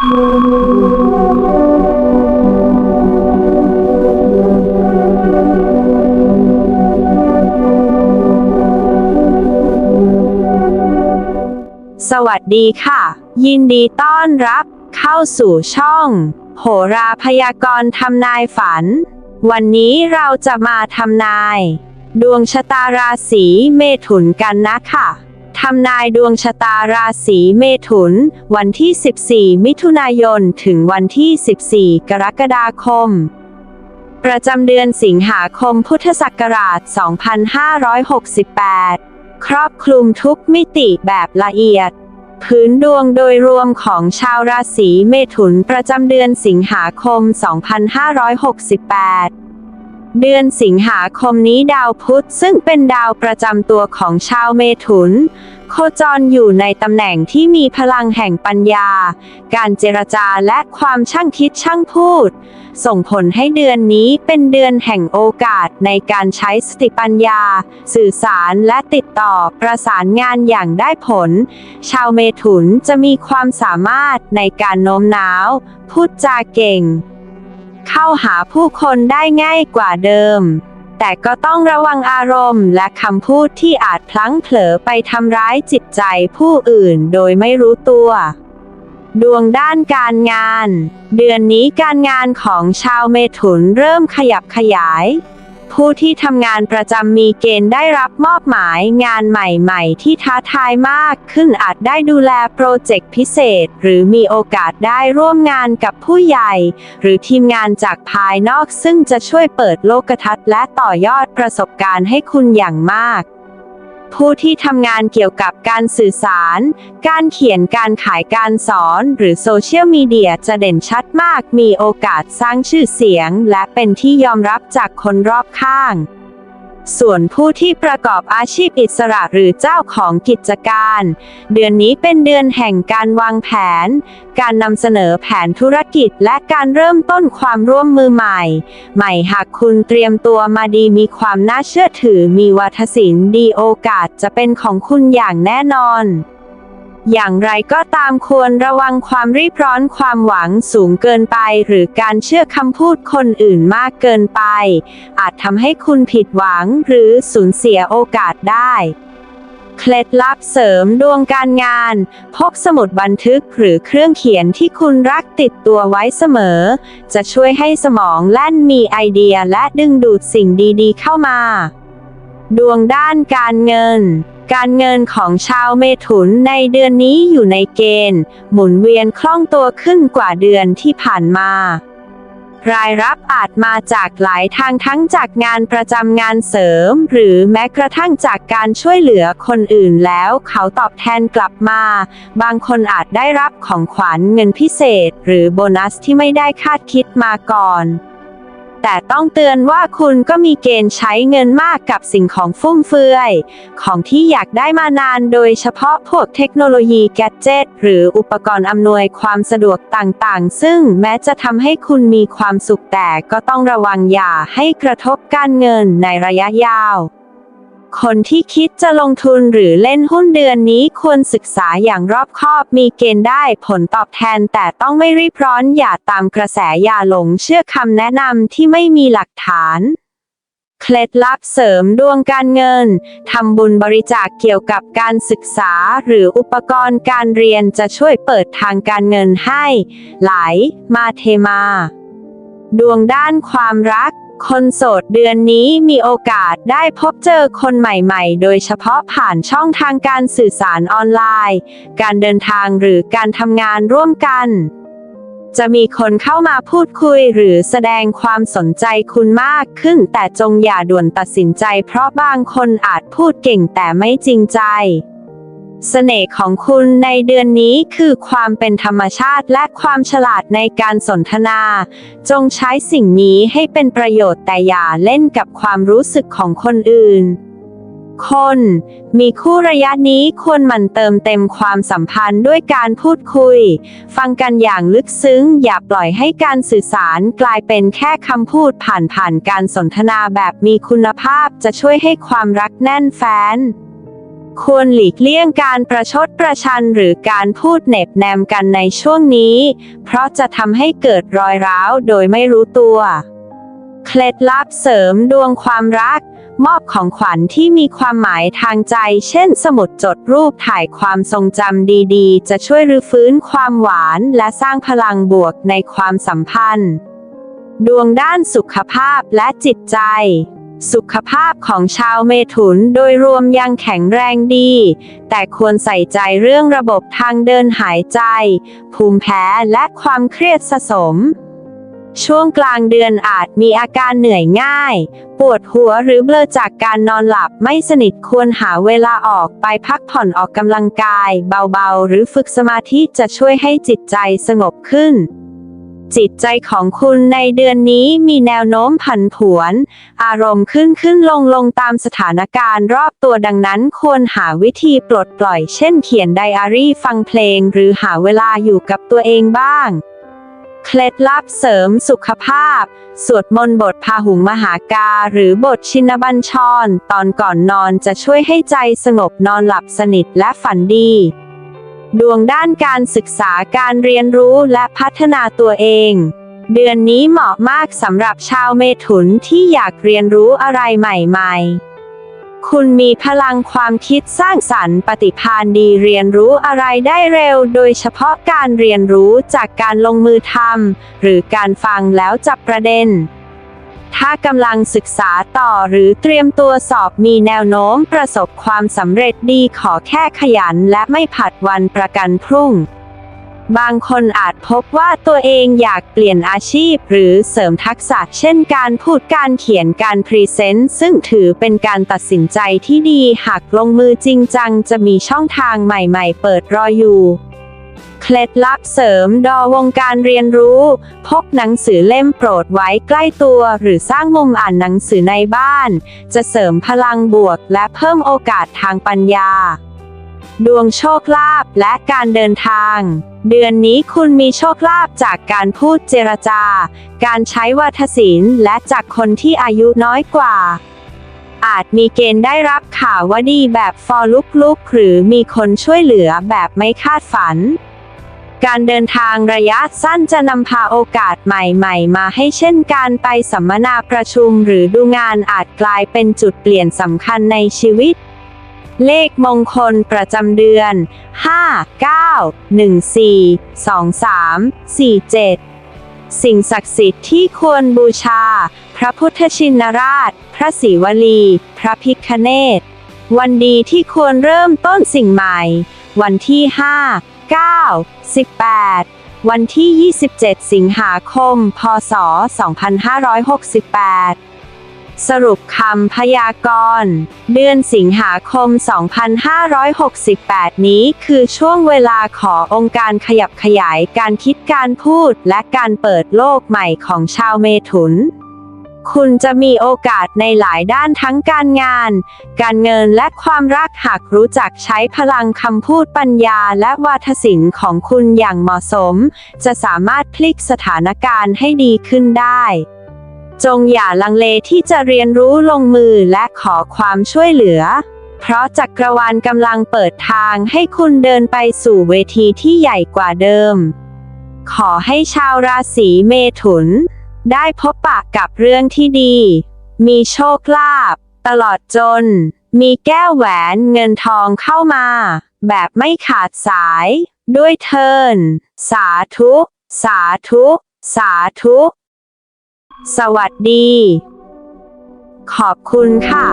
สวัสดีค่ะ ยินดีต้อนรับเข้าสู่ช่อง โหราพยากรณ์ทำนายฝัน วันนี้เราจะมาทำนาย ดวงชะตาราศีเมถุนกันนะค่ะ ทำนายดวงชะตาราศีเมถุน วันที่ 14 มิถุนายน ถึงวันที่ 14 กรกฎาคม ประจำเดือนสิงหาคมพุทธศักราช 2568 ครอบคลุมทุกมิติแบบละเอียด พื้นดวงโดยรวมของชาวราศีเมถุนประจำเดือนสิงหาคม 2568เดือนสิงหาคมนี้ดาวพุธซึ่งเป็นดาวประจำตัวของชาวเมถุน โคจรอยู่ในตำแหน่งที่มีพลังแห่งปัญญา การเจรจาและความช่างคิดช่างพูด ส่งผลให้เดือนนี้เป็นเดือนแห่งโอกาสในการใช้สติปัญญา สื่อสารและติดต่อประสานงานอย่างได้ผล ชาวเมถุนจะมีความสามารถในการโน้มน้าว พูดจาเก่ง เข้าหาผู้คนได้ง่ายกว่าเดิม แต่ก็ต้องระวังอารมณ์ และคำพูดที่อาจพลั้งเผลอไปทำร้ายจิตใจผู้อื่นโดยไม่รู้ตัว ดวงด้านการงาน เดือนนี้การงานของชาวเมถุนเริ่มขยับขยาย ผู้ที่ทำงานประจำมีเกณฑ์ได้รับมอบหมายงานใหม่ๆ ที่ท้าทายมากขึ้นอาจได้ดูแลโปรเจกต์พิเศษ หรือมีโอกาสได้ร่วมงานกับผู้ใหญ่ หรือทีมงานจากภายนอกซึ่งจะช่วยเปิดโลกทัศน์และต่อยอดประสบการณ์ให้คุณอย่างมาก ผู้ที่ทำงานเกี่ยวกับการสื่อสาร การเขียนการขายการสอน หรือโซเชียลมีเดียจะเด่นชัดมาก มีโอกาสสร้างชื่อเสียง และเป็นที่ยอมรับจากคนรอบข้าง ส่วนผู้ที่ประกอบอาชีพอิสระหรือเจ้าของกิจการ เดือนนี้เป็นเดือนแห่งการวางแผน การนำเสนอแผนธุรกิจและการเริ่มต้นความร่วมมือใหม่ ใหม่หากคุณเตรียมตัวมาดีมีความน่าเชื่อถือมีวัฒศิลป์ดีโอกาสจะเป็นของคุณอย่างแน่นอน อย่างไรก็ตามควรระวังความรีบร้อนความหวังสูงเกินไป หรือการเชื่อคำพูดคนอื่นมากเกินไป อาจทำให้คุณผิดหวังหรือสูญเสียโอกาสได้เคล็ดลับเสริมดวงการงาน พกสมุดบันทึกหรือเครื่องเขียนที่คุณรักติดตัวไว้เสมอ จะช่วยให้สมองแล่นมีไอเดียและดึงดูดสิ่งดีๆเข้ามา ดวงด้านการเงิน การเงินของชาวเมถุนในเดือนนี้อยู่ในเกณฑ์ หมุนเวียนคล่องตัวขึ้นกว่าเดือนที่ผ่านมารายรับอาจมาจากหลายทางทั้งจากงานประจำงานเสริม หรือแม้กระทั่งจากการช่วยเหลือคนอื่นแล้วเขาตอบแทนกลับมา บางคนอาจได้รับของขวัญเงินพิเศษ หรือโบนัสที่ไม่ได้คาดคิดมาก่อน แต่ต้องเตือนว่าคุณก็มีเกณฑ์ใช้เงินมากกับสิ่งของฟุ่มเฟือย ของที่อยากได้มานานโดยเฉพาะพวกเทคโนโลยีแกดเจิตหรืออุปกรณ์อำนวยความสะดวกต่างๆ ซึ่งแม้จะทำให้คุณมีความสุขแต่ก็ต้องระวังอย่าให้กระทบการเงินในระยะยาว คนที่คิดจะลงทุนหรือเล่นหุ้นเดือนนี้ควรศึกษาอย่างรอบคอบมีเกณฑ์ได้ผลตอบแทนแต่ต้องไม่รีบร้อนอย่าตามกระแสอย่าหลงเชื่อคำแนะนำที่ไม่มีหลักฐานเคล็ดลับเสริมดวงการเงิน ทำบุญบริจาคเกี่ยวกับการศึกษาหรืออุปกรณ์การเรียนจะช่วยเปิดทางการเงินให้ ไหล มาเทมา ดวงด้านความรัก คนโสดเดือนนี้มีโอกาสได้พบเจอคนใหม่ๆ โดยเฉพาะผ่านช่องทางการสื่อสารออนไลน์ การเดินทางหรือการทำงานร่วมกัน จะมีคนเข้ามาพูดคุยหรือแสดงความสนใจคุณมากขึ้น แต่จงอย่าด่วนตัดสินใจเพราะบางคนอาจพูดเก่งแต่ไม่จริงใจ เสน่ห์ของคุณในเดือนนี้คือความเป็นธรรมชาติและความฉลาดในการสนทนา จงใช้สิ่งนี้ให้เป็นประโยชน์แต่อย่าเล่นกับความรู้สึกของคนอื่น คน มีคู่ระยะนี้ควรมันเติมเต็มความสัมพันธ์ด้วยการพูดคุย ฟังกันอย่างลึกซึ้ง อย่าปล่อยให้การสื่อสารกลายเป็นแค่คำพูดผ่านผ่านการสนทนาแบบมีคุณภาพจะช่วยให้ความรักแน่นแฟ้น ควรหลีกเลี่ยงการประชดประชันหรือการพูดเหน็บแนมกันในช่วงนี้ เพราะจะทำให้เกิดรอยร้าวโดยไม่รู้ตัว เคล็ดลับเสริมดวงความรัก มอบของขวัญที่มีความหมายทางใจ เช่น สมุดจดรูปถ่ายความทรงจำดีๆ จะช่วยรื้อฟื้นความหวานและสร้างพลังบวกในความสัมพันธ์ ดวงด้านสุขภาพและจิตใจ สุขภาพของชาวเมถุนโดยรวมยังแข็งแรงดี แต่ควรใส่ใจเรื่องระบบทางเดินหายใจ ภูมิแพ้และความเครียดสะสม ช่วงกลางเดือนอาจมีอาการเหนื่อยง่าย ปวดหัวหรือเบลอจากการนอนหลับไม่สนิทควรหาเวลาออกไปพักผ่อนออกกำลังกาย เบาๆ หรือฝึกสมาธิจะช่วยให้จิตใจสงบขึ้น จิตใจของคุณในเดือนนี้มีแนวโน้มผันผวน อารมณ์ขึ้นขึ้นลงลงตามสถานการณ์รอบตัวดังนั้นควรหาวิธีปลดปล่อย เช่นเขียนไดอารี่ฟังเพลง หรือหาเวลาอยู่กับตัวเองบ้างเคล็ดลับเสริมสุขภาพ สวดมนต์บทพาหุงมหากา หรือบทชินบัญชร ตอนก่อนนอนจะช่วยให้ใจสงบนอนหลับสนิทและฝันดี ดวงด้านการศึกษาการเรียนรู้และพัฒนาตัวเอง เดือนนี้เหมาะมากสำหรับชาวเมถุนที่อยากเรียนรู้อะไรใหม่ ๆ คุณมีพลังความคิดสร้างสรรค์ปฏิภาณดีเรียนรู้อะไรได้เร็ว โดยเฉพาะการเรียนรู้จากการลงมือทำหรือการฟังแล้วจับประเด็น ถ้ากำลังศึกษาต่อหรือเตรียมตัวสอบมีแนวโน้มประสบความสำเร็จดีขอแค่ขยันและไม่ผัดวันประกันพรุ่ง บางคนอาจพบว่าตัวเองอยากเปลี่ยนอาชีพหรือเสริมทักษะ เช่นการพูดการเขียนการพรีเซนต์ ซึ่งถือเป็นการตัดสินใจที่ดีหากลงมือจริงจังจะมีช่องทางใหม่ ๆ เปิดรออยู่ เคล็ดลับเสริมดอวงการเรียนรู้ พกหนังสือเล่มโปรดไว้ใกล้ตัว หรือสร้างมุมอ่านหนังสือในบ้าน จะเสริมพลังบวก และเพิ่มโอกาสทางปัญญา ดวงโชคลาภและการเดินทาง เดือนนี้คุณมีโชคลาภจากการพูดเจรจา การใช้วาทศิลป์และจากคนที่อายุน้อยกว่าอาจมีเกณฑ์ได้รับข่าวว่าดีแบบฟอลุกลุกหรือมีคนช่วยเหลือแบบไม่คาดฝัน การเดินทางระยะสั้นจะนำพาโอกาสใหม่ๆ มาให้เช่นการไปสัมมนาประชุมหรือดูงานอาจกลายเป็นจุดเปลี่ยนสำคัญในชีวิต เลขมงคลประจำเดือน 5 9 1 4 2 3 4 7สิ่งศักดิ์สิทธิ์ที่ควรบูชา พระพุทธชินราช พระศรีวลี พระพิคเนตวันดีที่ควรเริ่มต้นสิ่งใหม่ วันที่ 5 9 18 วันที่ 27 สิงหาคม พศ 2568สรุปคำพยากรณ์เดือนสิงหาคม 2568 นี้คือช่วงเวลาขอองค์การขยับขยายการคิดการพูดและการเปิดโลกใหม่ของชาวเมถุน คุณจะมีโอกาสในหลายด้านทั้งการงาน การเงินและความรักหากรู้จักใช้พลังคำพูดปัญญาและวาทศิลป์ของคุณอย่างเหมาะสม จะสามารถพลิกสถานการณ์ให้ดีขึ้นได้จงอย่าลังเลที่จะเรียนรู้ลงมือและขอความช่วยเหลือ เพราะจักรวาลกำลังเปิดทางให้คุณเดินไปสู่เวทีที่ใหญ่กว่าเดิม ขอให้ชาวราศีเมถุน ได้พบปะกับเรื่องที่ดี มีโชคลาภตลอดจน มีแก้วแหวนเงินทองเข้ามา แบบไม่ขาดสาย ด้วยเทิน สาธุ สาธุ สาธุ สวัสดี ขอบคุณค่ะ